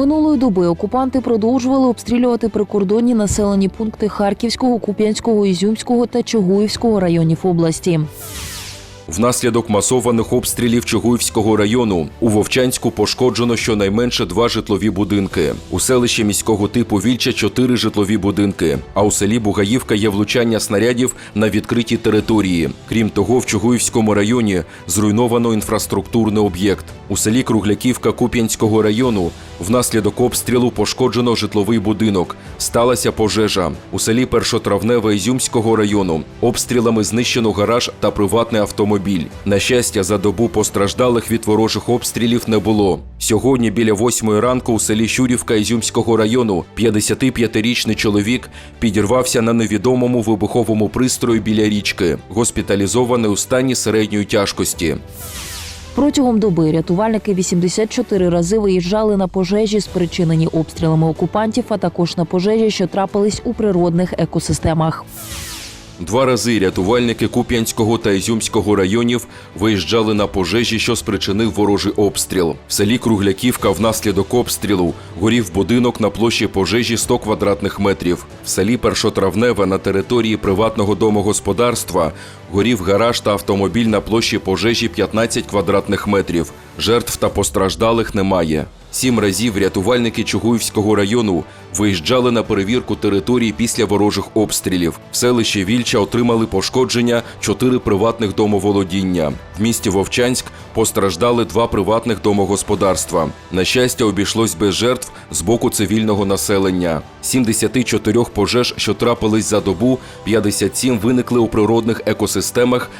Минулої доби окупанти продовжували обстрілювати прикордонні населені пункти Харківського, Куп'янського, Ізюмського та Чугуївського районів області. Внаслідок масованих обстрілів Чугуївського району у Вовчанську пошкоджено щонайменше два житлові будинки. У селищі міського типу Вільча чотири житлові будинки. А у селі Бугаївка є влучання снарядів на відкритій території. Крім того, в Чугуївському районі зруйновано інфраструктурний об'єкт. У селі Кругляківка Куп'янського району внаслідок обстрілу пошкоджено житловий будинок. Сталася пожежа. У селі Першотравневе Ізюмського району обстрілами знищено гараж та приватний автомобіль. На щастя, за добу постраждалих від ворожих обстрілів не було. Сьогодні біля восьмої ранку у селі Щурівка Ізюмського району 55-річний чоловік підірвався на невідомому вибуховому пристрої біля річки, госпіталізований у стані середньої тяжкості. Протягом доби рятувальники 84 рази виїжджали на пожежі, спричинені обстрілами окупантів, а також на пожежі, що трапились у природних екосистемах. Два рази рятувальники Куп'янського та Ізюмського районів виїжджали на пожежі, що спричинив ворожий обстріл. В селі Кругляківка внаслідок обстрілу горів будинок на площі пожежі 100 квадратних метрів. В селі Першотравневе на території приватного домогосподарства горів гараж та автомобіль на площі пожежі 15 квадратних метрів. Жертв та постраждалих немає. Сім разів рятувальники Чугуївського району виїжджали на перевірку території після ворожих обстрілів. В селищі Вільча отримали пошкодження чотири приватних домоволодіння. В місті Вовчанськ постраждали два приватних домогосподарства. На щастя, обійшлось без жертв з боку цивільного населення. 74 пожеж, що трапились за добу, 57 виникли у природних екосистемах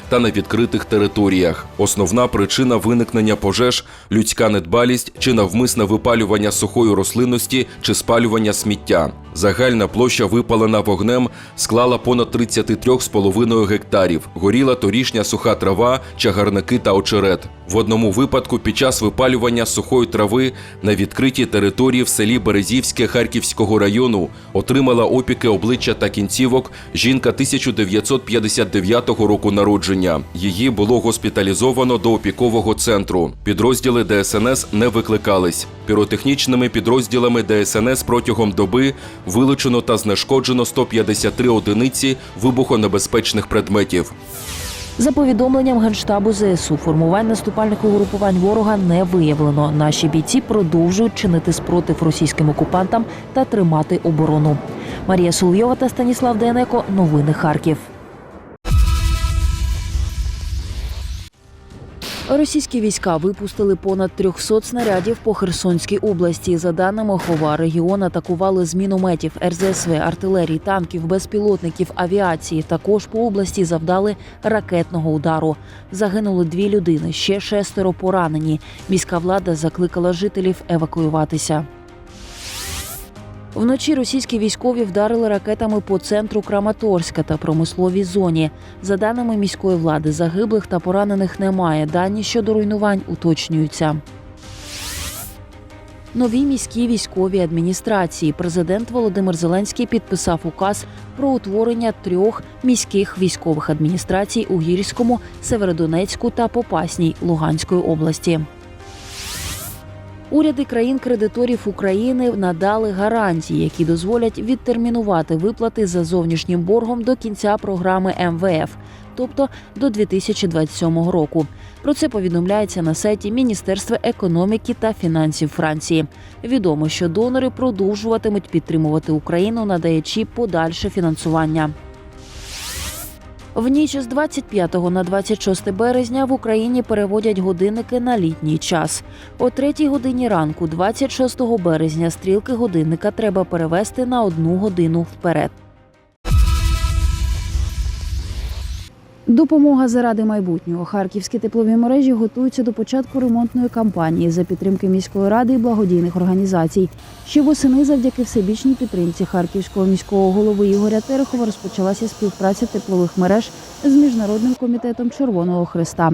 та на відкритих територіях. Основна причина виникнення пожеж людська недбалість чи навмисне випалювання сухої рослинності чи спалювання сміття. Загальна площа випалена вогнем склала понад 33,5 гектарів. Горіла торішня суха трава, чагарники та очерет. В одному випадку під час випалювання сухої трави на відкритій території в селі Березівське Харківського району отримала опіки обличчя та кінцівок жінка 1959 року народження. Її було госпіталізовано до опікового центру. Підрозділи ДСНС не викликались. Піротехнічними підрозділами ДСНС протягом доби вилучено та знешкоджено 153 одиниці вибухонебезпечних предметів. За повідомленням Генштабу ЗСУ, формувань наступальних угрупувань ворога не виявлено. Наші бійці продовжують чинити спротив російським окупантам та тримати оборону. Марія Соловйова та Станіслав Денеко. Новини Харків. Російські війська випустили понад 300 снарядів по Херсонській області. За даними ХОВА, регіон атакували з мінометів, РЗСВ, артилерії, танків, безпілотників, авіації. Також по області завдали ракетного удару. Загинули дві людини, ще шестеро поранені. Міська влада закликала жителів евакуюватися. Вночі російські військові вдарили ракетами по центру Краматорська та промисловій зоні. За даними міської влади, загиблих та поранених немає. Дані щодо руйнувань уточнюються. Нові міські військові адміністрації. Президент Володимир Зеленський підписав указ про утворення трьох міських військових адміністрацій у Гірському, Северодонецьку та Попасній Луганської області. Уряди країн-кредиторів України надали гарантії, які дозволять відтермінувати виплати за зовнішнім боргом до кінця програми МВФ, тобто до 2027 року. Про це повідомляється на сайті Міністерства економіки та фінансів Франції. Відомо, що донори продовжуватимуть підтримувати Україну, надаючи подальше фінансування. В ніч з 25 на 26 березня в Україні переводять годинники на літній час. О 3 годині ранку, 26 березня, стрілки годинника треба перевести на одну годину вперед. Допомога заради майбутнього. Харківські теплові мережі готуються до початку ремонтної кампанії за підтримки міської ради і благодійних організацій. Ще восени, завдяки всебічній підтримці харківського міського голови Ігоря Терехова, розпочалася співпраця теплових мереж з міжнародним комітетом Червоного Христа.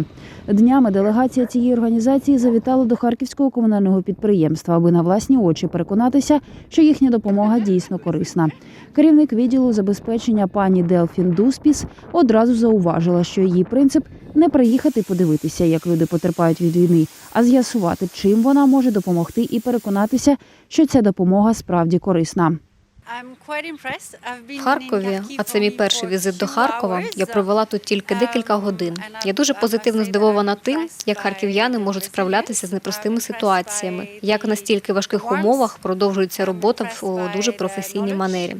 Днями делегація цієї організації завітала до харківського комунального підприємства, аби на власні очі переконатися, що їхня допомога дійсно корисна. Керівник відділу забезпечення пані Делфін Дуспіс одразу зауважила, зауважила, що її принцип не приїхати подивитися, як люди потерпають від війни, а з'ясувати, чим вона може допомогти, і переконатися, що ця допомога справді корисна. В Харкові, а це мій перший візит до Харкова. Я провела тут тільки декілька годин. Я дуже позитивно здивована тим, як харків'яни можуть справлятися з непростими ситуаціями, як на стільки важких умовах продовжується робота в дуже професійній манері.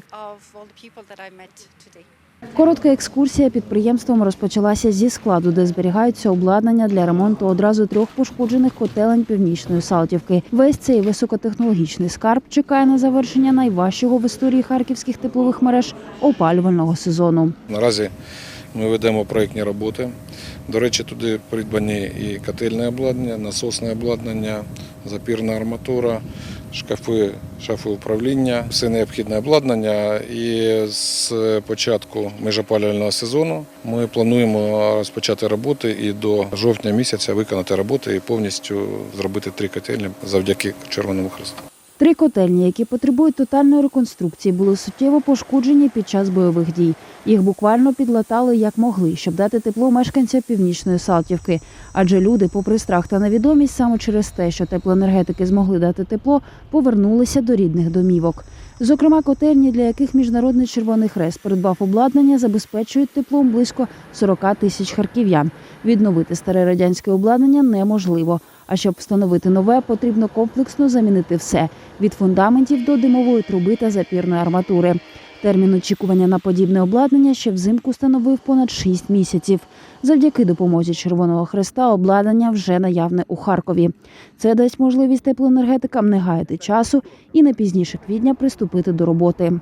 Коротка екскурсія підприємством розпочалася зі складу, де зберігаються обладнання для ремонту одразу трьох пошкоджених котелень північної Салтівки. Весь цей високотехнологічний скарб чекає на завершення найважчого в історії харківських теплових мереж опалювального сезону. Наразі ми ведемо проєктні роботи. До речі, туди придбані і котельне обладнання, насосне обладнання, запірна арматура, шкафи, шафи управління, все необхідне обладнання. І з початку межопалювального сезону ми плануємо розпочати роботи і до жовтня місяця виконати роботи і повністю зробити три котельні завдяки Червоному Хресту. Три котельні, які потребують тотальної реконструкції, були суттєво пошкоджені під час бойових дій. Їх буквально підлатали як могли, щоб дати тепло мешканцям північної Салтівки. Адже люди, попри страх та невідомість, саме через те, що теплоенергетики змогли дати тепло, повернулися до рідних домівок. Зокрема, котельні, для яких міжнародний Червоний Хрест придбав обладнання, забезпечують теплом близько 40 тисяч харків'ян. Відновити старе радянське обладнання неможливо. А щоб встановити нове, потрібно комплексно замінити все від фундаментів до димової труби та запірної арматури. Термін очікування на подібне обладнання ще взимку становив понад 6 місяців. Завдяки допомозі Червоного Хреста обладнання вже наявне у Харкові. Це дасть можливість теплоенергетикам не гаяти часу і не пізніше квітня приступити до роботи.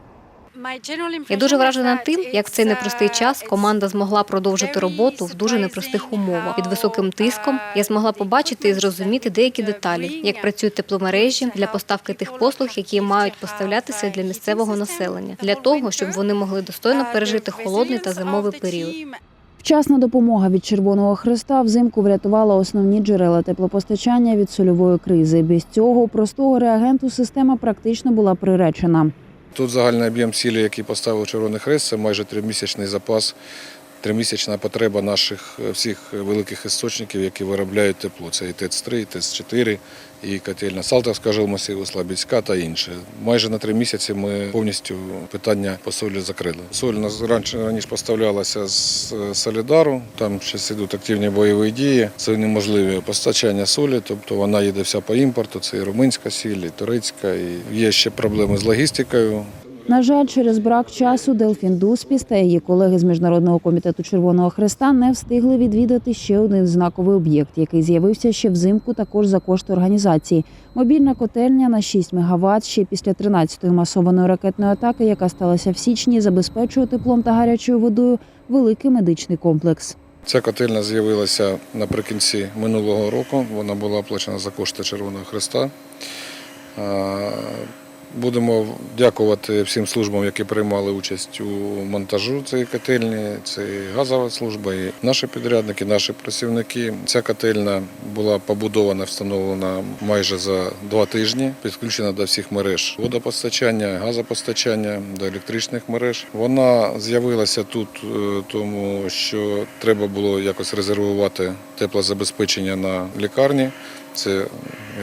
Я дуже вражена тим, як в цей непростий час команда змогла продовжити роботу в дуже непростих умовах. Під високим тиском я змогла побачити і зрозуміти деякі деталі, як працюють тепломережі для поставки тих послуг, які мають поставлятися для місцевого населення, для того, щоб вони могли достойно пережити холодний та зимовий період. Вчасна допомога від Червоного Хреста взимку врятувала основні джерела теплопостачання від сольової кризи. Без цього простого реагенту система практично була приречена. Тут загальний об'єм цілі, який поставив Червоний Хрест, це майже тримісячний запас, тримісячна потреба наших е, всіх великих істочників, які виробляють тепло. Це і ТЕЦ-3, і ТЕЦ-4, і котельна Салтовська жилмасиву, Слабіцька та інше. Майже на три місяці ми повністю питання по солі закрили. Соль нас раніше раніше поставлялася з е, Солідару, там зараз йдуть активні бойові дії. Це неможливе постачання солі, тобто вона їде вся по імпорту. Це і румунська сіль, і турецька, і є ще проблеми з логістикою. На жаль, через брак часу Делфін Дуспіс та її колеги з міжнародного комітету Червоного Хреста не встигли відвідати ще один знаковий об'єкт, який з'явився ще взимку, також за кошти організації. Мобільна котельня на 6 МВт ще після 13-ї масованої ракетної атаки, яка сталася в січні, забезпечує теплом та гарячою водою великий медичний комплекс. Ця котельня з'явилася наприкінці минулого року. Вона була оплачена за кошти Червоного Хреста. Будемо дякувати всім службам, які приймали участь у монтажу цієї котельні. Це і газова служба, і наші підрядники, наші працівники. Ця котельня була побудована, встановлена майже за два тижні, підключена до всіх мереж водопостачання, газопостачання, до електричних мереж. Вона з'явилася тут, е, тому що треба було якось резервувати теплозабезпечення на лікарні. Це,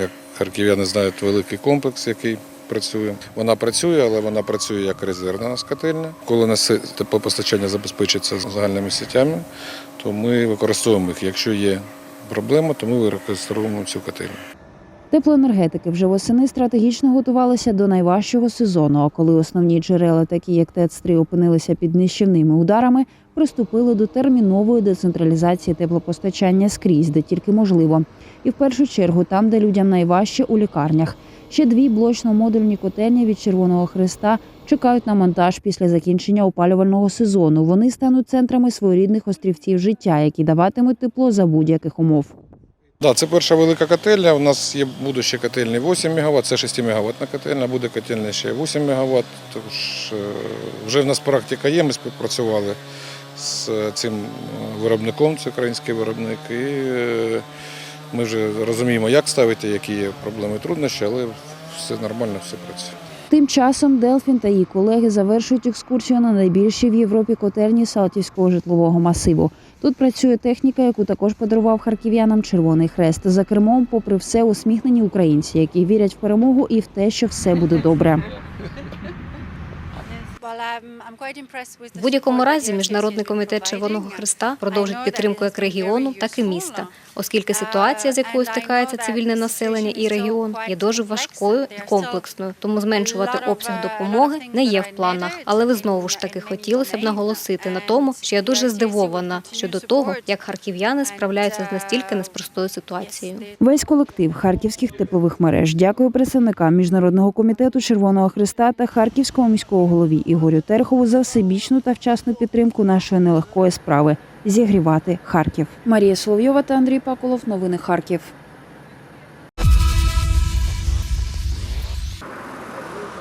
як харків'яни знають, великий комплекс, який працює. Вона працює, але вона працює як резервна нас котельня. Коли нас теплопостачання забезпечиться загальними сітями, то ми використовуємо їх. Якщо є проблема, то ми використовуємо цю котельню. Теплоенергетики вже восени стратегічно готувалися до найважчого сезону. А коли основні джерела, такі як ТЕЦ-3, опинилися під нищівними ударами, приступили до термінової децентралізації теплопостачання скрізь, де тільки можливо. І в першу чергу там, де людям найважче у лікарнях. Ще дві блочно-модульні котельні від Червоного Хреста чекають на монтаж після закінчення опалювального сезону. Вони стануть центрами своєрідних острівців життя, які даватимуть тепло за будь-яких умов. Да, це перша велика котельня. У нас є буде котельні 8 МВт, це 6 МВт котельня, буде котельня ще 8 МВт. Тож е, вже в нас практика є, ми співпрацювали з цим виробником, це український виробник. І е, ми вже розуміємо, як ставити, які є проблеми труднощі, але все нормально, все працює. Тим часом Делфін та її колеги завершують екскурсію на найбільшій в Європі котельні Салтівського житлового масиву. Тут працює техніка, яку також подарував харків'янам Червоний Хрест. За кермом, попри все, усміхнені українці, які вірять в перемогу і в те, що все буде добре. В будь-якому разі міжнародний комітет Червоного Христа продовжить підтримку як регіону, так і міста, оскільки ситуація, з якою стикається цивільне населення і регіон, є дуже важкою і комплексною. Тому зменшувати обсяг допомоги не є в планах. Але ви знову ж таки хотілося б наголосити на тому, що я дуже здивована щодо того, як харків'яни справляються з настільки неспростою ситуацією. Весь колектив харківських теплових мереж дякую представникам міжнародного комітету Червоного Христа та харківського міського голові Ігорю Терехову за всебічну та вчасну підтримку нашої нелегкої справи зігрівати Харків. Марія Соловйова та Андрій Паколов. Новини Харків.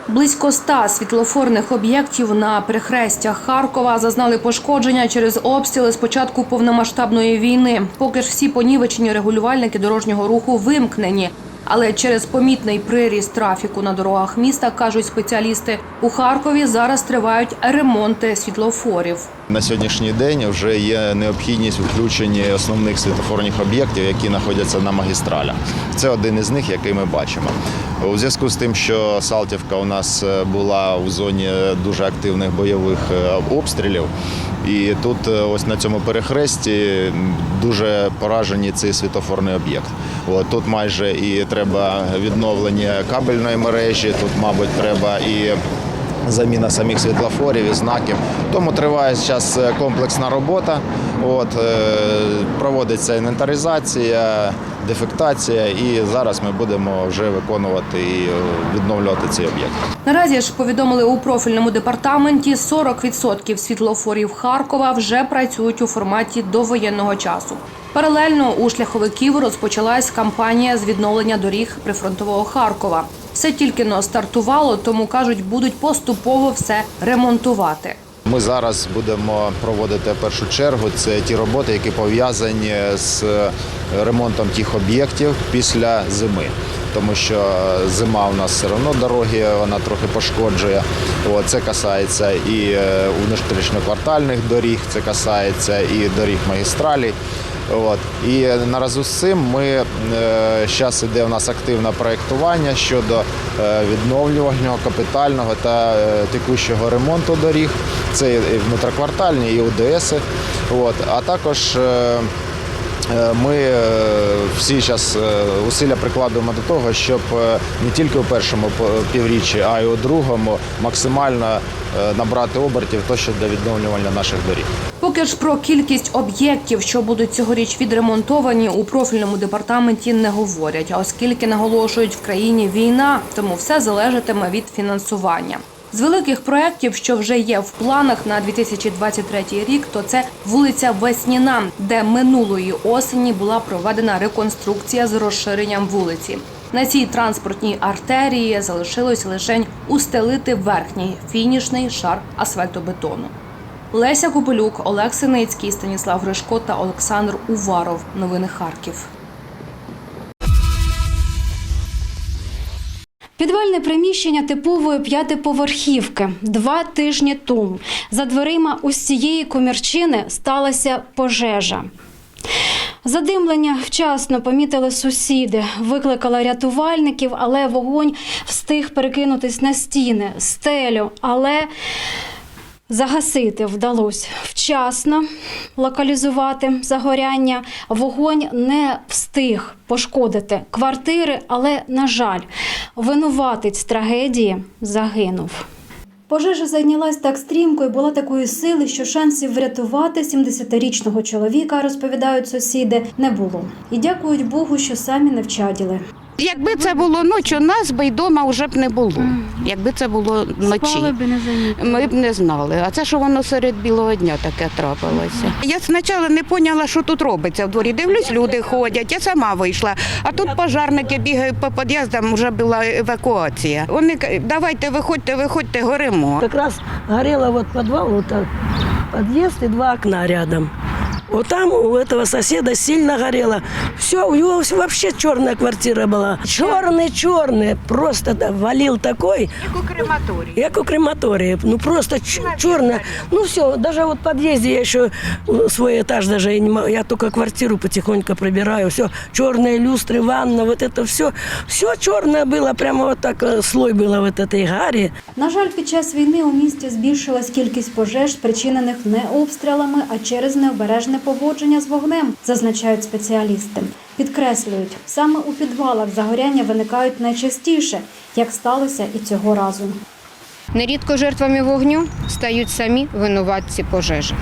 Близько ста світлофорних об'єктів на перехрестях Харкова зазнали пошкодження через обстріли з початку повномасштабної війни. Поки ж всі понівечені регулювальники дорожнього руху вимкнені. Але через помітний приріст трафіку на дорогах міста кажуть спеціалісти, у Харкові зараз тривають ремонти світлофорів. На сьогоднішній день вже є необхідність у включенні основних світлофорних об'єктів, які знаходяться на магістралях. Це один із них, який ми бачимо. У зв'язку з тим, що Салтівка у нас е, була у зоні дуже активних бойових е, обстрілів, і тут е, ось на цьому перехресті дуже поражені цей світлофорний об'єкт. Тут майже і треба відновлення кабельної мережі, тут, мабуть, треба і заміна самих світлофорів і знаків. Тому триває зараз комплексна робота. От, е, проводиться інвентаризація, дефектація, і зараз ми будемо вже виконувати і е, відновлювати цей об'єкт. Наразі ж повідомили у профільному департаменті 40% світлофорів Харкова вже працюють у форматі довоєнного часу. Паралельно у шляховиків розпочалась кампанія з відновлення доріг прифронтового Харкова. Все тільки но стартувало, тому кажуть, будуть поступово все ремонтувати. Ми зараз будемо проводити першу чергу це ті роботи, які пов'язані з ремонтом тих об'єктів після зими. Тому що зима у нас все одно дороги, вона трохи пошкоджує. От, це касається і е, внутрішньоквартальних доріг, це касається і доріг магістралей. От. І наразі з цим ми зараз іде у нас активне проєктування щодо е, відновлювального, капітального та е, текущого ремонту доріг. Це і внутриквартальні, і УДС. От. А також е, Е, Ми е, всі зараз усилля прикладуємо до того, щоб е, не тільки у першому півріччі, а й у другому максимально е, набрати обертів то, що для відновлювання наших доріг. Поки ж про кількість об'єктів, що будуть цьогоріч відремонтовані, у профільному департаменті не говорять. Оскільки наголошують в країні війна, тому все залежатиме від фінансування. З великих проєктів, що вже є в планах на 2023 рік, то це вулиця Весніна, де минулої осені була проведена реконструкція з розширенням вулиці. На цій транспортній артерії залишилось лише устелити верхній фінішний шар асфальтобетону. Леся Копилюк, Олег Синицький, Станіслав Гришко та Олександр Уваров. Новини Харків. Підвальне приміщення типової п'ятиповерхівки. Два тижні тому за дверима усієї комірчини сталася пожежа. Задимлення вчасно помітили сусіди, викликала рятувальників, але вогонь встиг перекинутись на стіни, стелю. Але Загасити вдалося вчасно локалізувати загоряння. Вогонь не встиг пошкодити квартири, але, на жаль, винуватець трагедії загинув. Пожежа зайнялась так стрімко і була такої сили, що шансів врятувати 70-річного чоловіка, розповідають сусіди, не було. І дякують Богу, що самі не вчаділи. Якби це було ночі, нас би й вдома вже б не було. Якби це було вночі. Ми б не знали. А це що воно серед білого дня таке трапилося. Я спочатку не поняла, що тут робиться в дворі. Дивлюсь, люди ходять, я сама вийшла. А тут пожарники бігають по під'їздам, вже була евакуація. Вони кажуть, давайте виходьте, виходьте, горимо. Как раз горело вот подвал, вот так, подъезд и два окна рядом. Вот там у этого соседа сильно горело. Все, у него вообще черная квартира была. Черный-черный, просто да, валил такой. Как у крематории. Как у крематории. Ну просто черная. Ну все, даже вот в подъезде я еще э, свой этаж даже не могу. Я только квартиру потихоньку пробираю. Все, черные люстры, ванна, вот это все. Все черное было, прямо вот так э, слой было вот этой гари. На жаль, під час війни у місті збільшилась кількість пожеж, спричинених не обстрілами, а через необережне поводження з вогнем, зазначають спеціалісти. Підкреслюють, саме у підвалах загоряння виникають найчастіше, як сталося і цього разу. Нерідко жертвами вогню стають самі винуватці пожежі.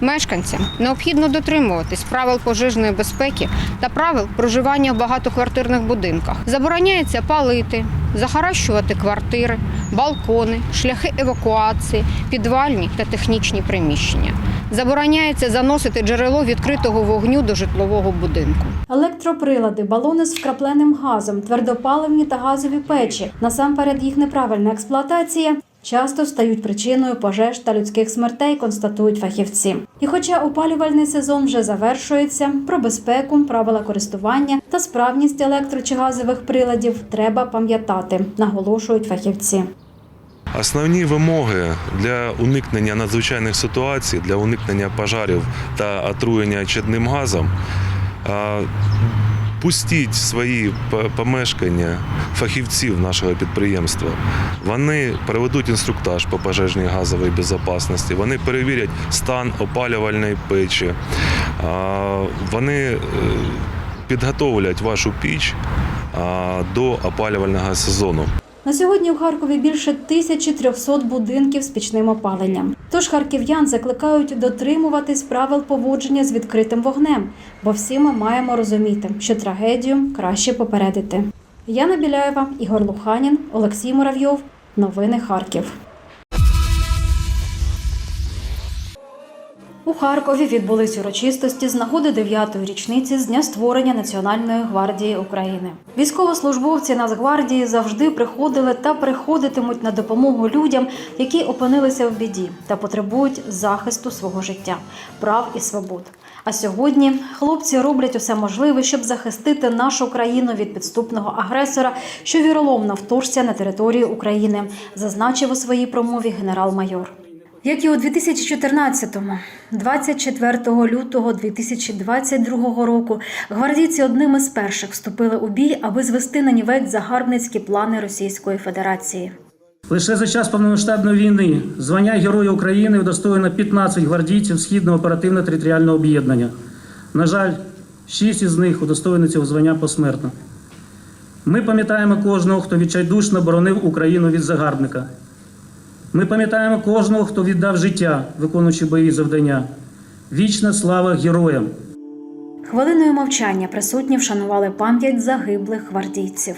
Мешканцям необхідно дотримуватись правил пожежної безпеки та правил проживання в багатоквартирних будинках. Забороняється палити, захаращувати квартири, балкони, шляхи евакуації, підвальні та технічні приміщення. Забороняється заносити джерело відкритого вогню до житлового будинку. Електроприлади, балони з вкрапленим газом, твердопаливні та газові печі. Насамперед їх неправильна експлуатація. Часто стають причиною пожеж та людських смертей, констатують фахівці. І хоча опалювальний сезон вже завершується, про безпеку, правила користування та справність електро чи газових приладів треба пам'ятати, наголошують фахівці. Основні вимоги для уникнення надзвичайних ситуацій, для уникнення пожарів та отруєння чадним газом. Пустіть свої помешкання фахівців нашого підприємства. Вони проведуть інструктаж по пожежній газовій безпечності, вони перевірять стан опалювальної печі, вони е, підготовлять вашу піч до опалювального сезону. На сьогодні в Харкові більше 1300 будинків з пічним опаленням. Тож харків'ян закликають дотримуватись правил поводження з відкритим вогнем, бо всі ми маємо розуміти, що трагедію краще попередити. Яна Біляєва, Ігор Луханін, Олексій Муравйов. Новини Харків. У Харкові відбулись урочистості з нагоди 9-ї річниці з дня створення Національної гвардії України. Військовослужбовці Нацгвардії завжди приходили та приходитимуть на допомогу людям, які опинилися в біді та потребують захисту свого життя, прав і свобод. А сьогодні хлопці роблять усе можливе, щоб захистити нашу країну від підступного агресора, що віроломно вторгся на територію України, зазначив у своїй промові генерал-майор. Як і у 2014-му, 24 лютого 2022 року, гвардійці одним із перших вступили у бій, аби звести на нівець загарбницькі плани Російської Федерації. Лише за час повномасштабної війни звання Героя України удостоєно 15 гвардійців Східного оперативно-територіального об'єднання. На жаль, 6 із них удостоєні цього звання посмертно. Ми пам'ятаємо кожного, хто відчайдушно боронив Україну від загарбника. Ми пам'ятаємо кожного, хто віддав життя, виконуючи бойові завдання. Вічна слава героям! Хвилиною мовчання присутні вшанували пам'ять загиблих гвардійців.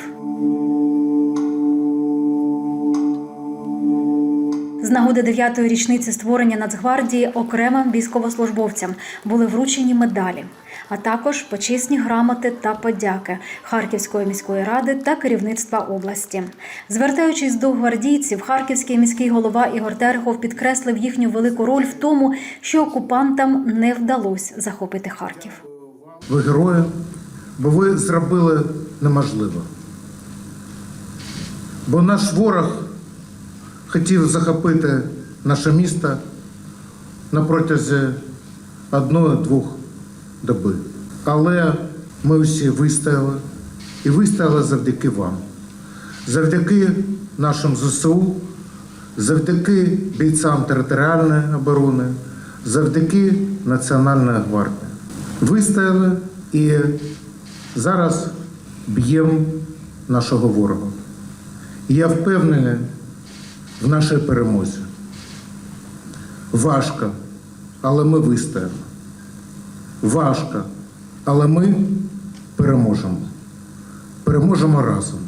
З нагоди 9-ї річниці створення Нацгвардії окремим військовослужбовцям були вручені медалі, а також почесні грамоти та подяки Харківської міської ради та керівництва області. Звертаючись до гвардійців, харківський міський голова Ігор Терехов підкреслив їхню велику роль в тому, що окупантам не вдалося захопити Харків. Ви герої, бо ви зробили неможливе. Бо наш ворог хотів захопити наше місто на протязі одної-двох доби. Але ми всі вистояли і вистояли завдяки вам, завдяки нашим ЗСУ, завдяки бійцям територіальної оборони, завдяки Національної гвардії. Вистояли і зараз б'ємо нашого ворога. І я впевнений в нашій перемозі. Важко, але ми вистоїмо. Важко, але ми переможемо. Переможемо разом.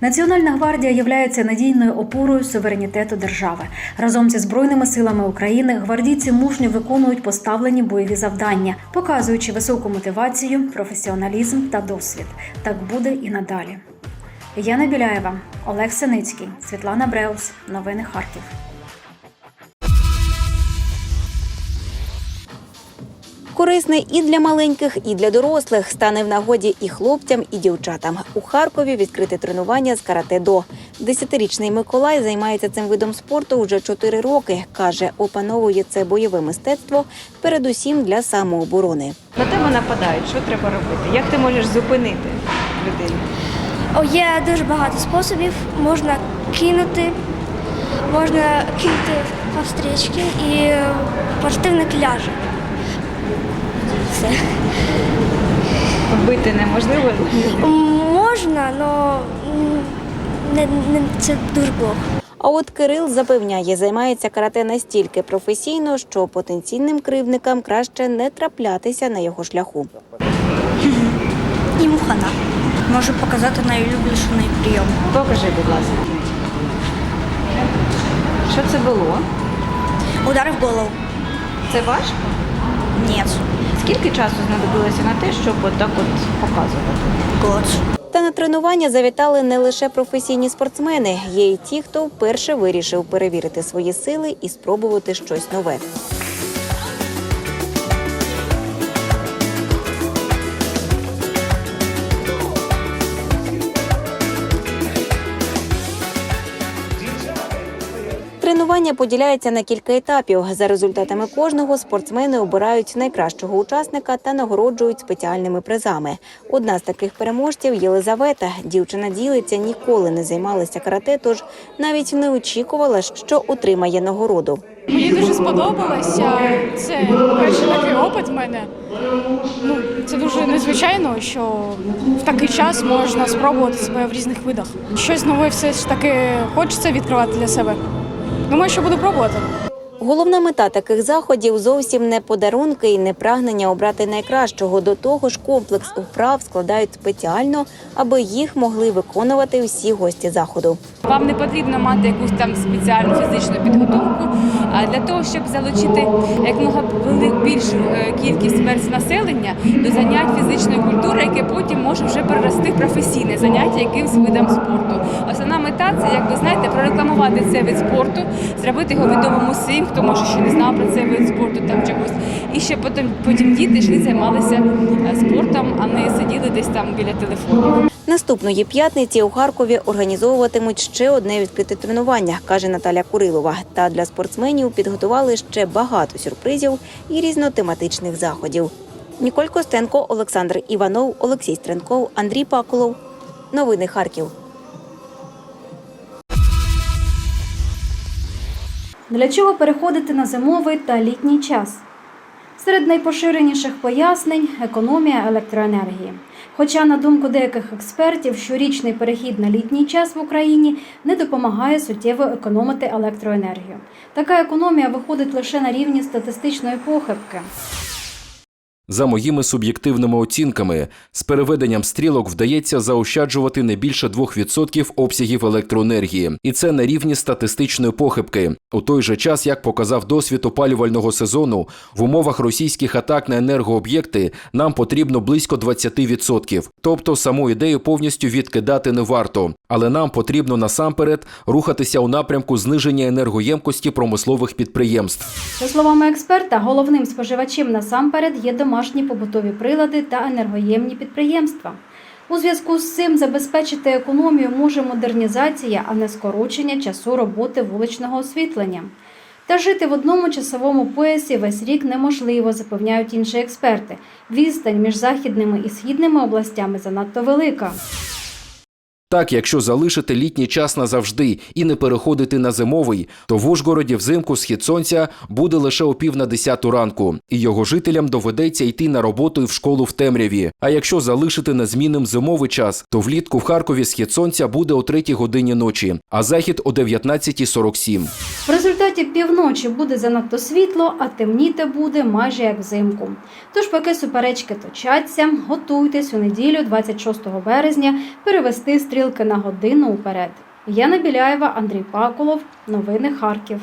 Національна гвардія є надійною опорою суверенітету держави. Разом зі збройними силами України гвардійці мужньо виконують поставлені бойові завдання, показуючи високу мотивацію, професіоналізм та досвід. Так буде і надалі. Яна Біляєва, Олег Синицький, Світлана Бреус. Новини Харків. Корисний і для маленьких, і для дорослих стане в нагоді і хлопцям, і дівчатам. У Харкові відкрите тренування з карате-до. Десятирічний Миколай займається цим видом спорту вже 4 роки. Каже, опановує це бойове мистецтво передусім для самооборони. На тебе нападають, що треба робити? Як ти можеш зупинити людину? О, Є дуже багато способів. Можна кинути, можна кинути повстрічки і противник ляже. Все. Вбити неможливо. Можна, але не, не, це дуже плохо. А от Кирил запевняє, займається карате настільки професійно, що потенційним кривдникам краще не траплятися на його шляху. Йому хана. Можу показати найулюбленіший прийом. Покажи, будь ласка. Що це було? Удари в голову. Це важко? Ні. Скільки часу знадобилося на те, щоб отак от показувати? Клас. Та на тренування завітали не лише професійні спортсмени, є й ті, хто вперше вирішив перевірити свої сили і спробувати щось нове. Тренування поділяється на кілька етапів. За результатами кожного спортсмени обирають найкращого учасника та нагороджують спеціальними призами. Одна з таких переможців Єлизавета. Дівчина ділиться, ніколи не займалася карате, тож навіть не очікувала, що отримає нагороду. Мені дуже сподобалося. Це перший такий опит в мене. Ну, це дуже незвичайно, що в такий час можна спробувати себе в різних видах. Щось нове все ж таки хочеться відкривати для себе. Думаю, що буду пробувати. Головна мета таких заходів зовсім не подарунки і не прагнення обрати найкращого. До того ж, комплекс вправ складають спеціально, аби їх могли виконувати всі гості заходу. Вам не потрібно мати якусь там спеціальну фізичну підготовку, а для того, щоб залучити якомога більшу е, кількість верств населення до занять фізичної культури, яке потім може вже перерости в професійне заняття якимсь видом спорту. Основна мета це, як ви знаєте, прорекламувати цей вид спорту, зробити його відомим усім, хто може ще не знав про цей вид спорту там чогось. І щоб потім потім діти йшли займалися е, спортом, а не сиділи десь там біля телефонів. Наступної п'ятниці у Харкові організовуватимуть ще одне відкрите тренування, каже Наталя Курилова. Та для спортсменів підготували ще багато сюрпризів і різнотематичних заходів. Ніколь Костенко, Олександр Іванов, Олексій Стренков, Андрій Пакулов. Новини Харків. Для чого переходити на зимовий та літній час? Серед найпоширеніших пояснень економія електроенергії. Хоча, на думку деяких експертів, щорічний перехід на літній час в Україні не допомагає суттєво економити електроенергію. Така економія виходить лише на рівні статистичної похибки. За моїми суб'єктивними оцінками, з переведенням стрілок вдається заощаджувати не більше 2% обсягів електроенергії, і це на рівні статистичної похибки. У той же час, як показав досвід опалювального сезону, в умовах російських атак на енергооб'єкти нам потрібно близько 20%. Тобто саму ідею повністю відкидати не варто, але нам потрібно насамперед рухатися у напрямку зниження енергоємкості промислових підприємств. За словами експерта, головним споживачем насамперед є домашні побутові прилади та енергоємні підприємства. У зв'язку з цим забезпечити економію може модернізація, а не скорочення часу роботи вуличного освітлення. Та жити в одному часовому поясі весь рік неможливо, запевняють інші експерти. Відстань між західними і східними областями занадто велика. Так, якщо залишити літній час назавжди і не переходити на зимовий, то в Ужгороді взимку схід сонця буде лише о пів на десяту ранку, і його жителям доведеться йти на роботу і в школу в темряві. А якщо залишити незмінним зимовий час, то влітку в Харкові схід сонця буде о третій годині ночі, а захід о 19.47. В результаті півночі буде занадто світло, а темніти буде майже як взимку. Тож, поки суперечки точаться, готуйтесь у неділю, 26 березня, перевести стрілки на годину уперед. Яна Біляєва, Андрій Пакулов. Новини Харків.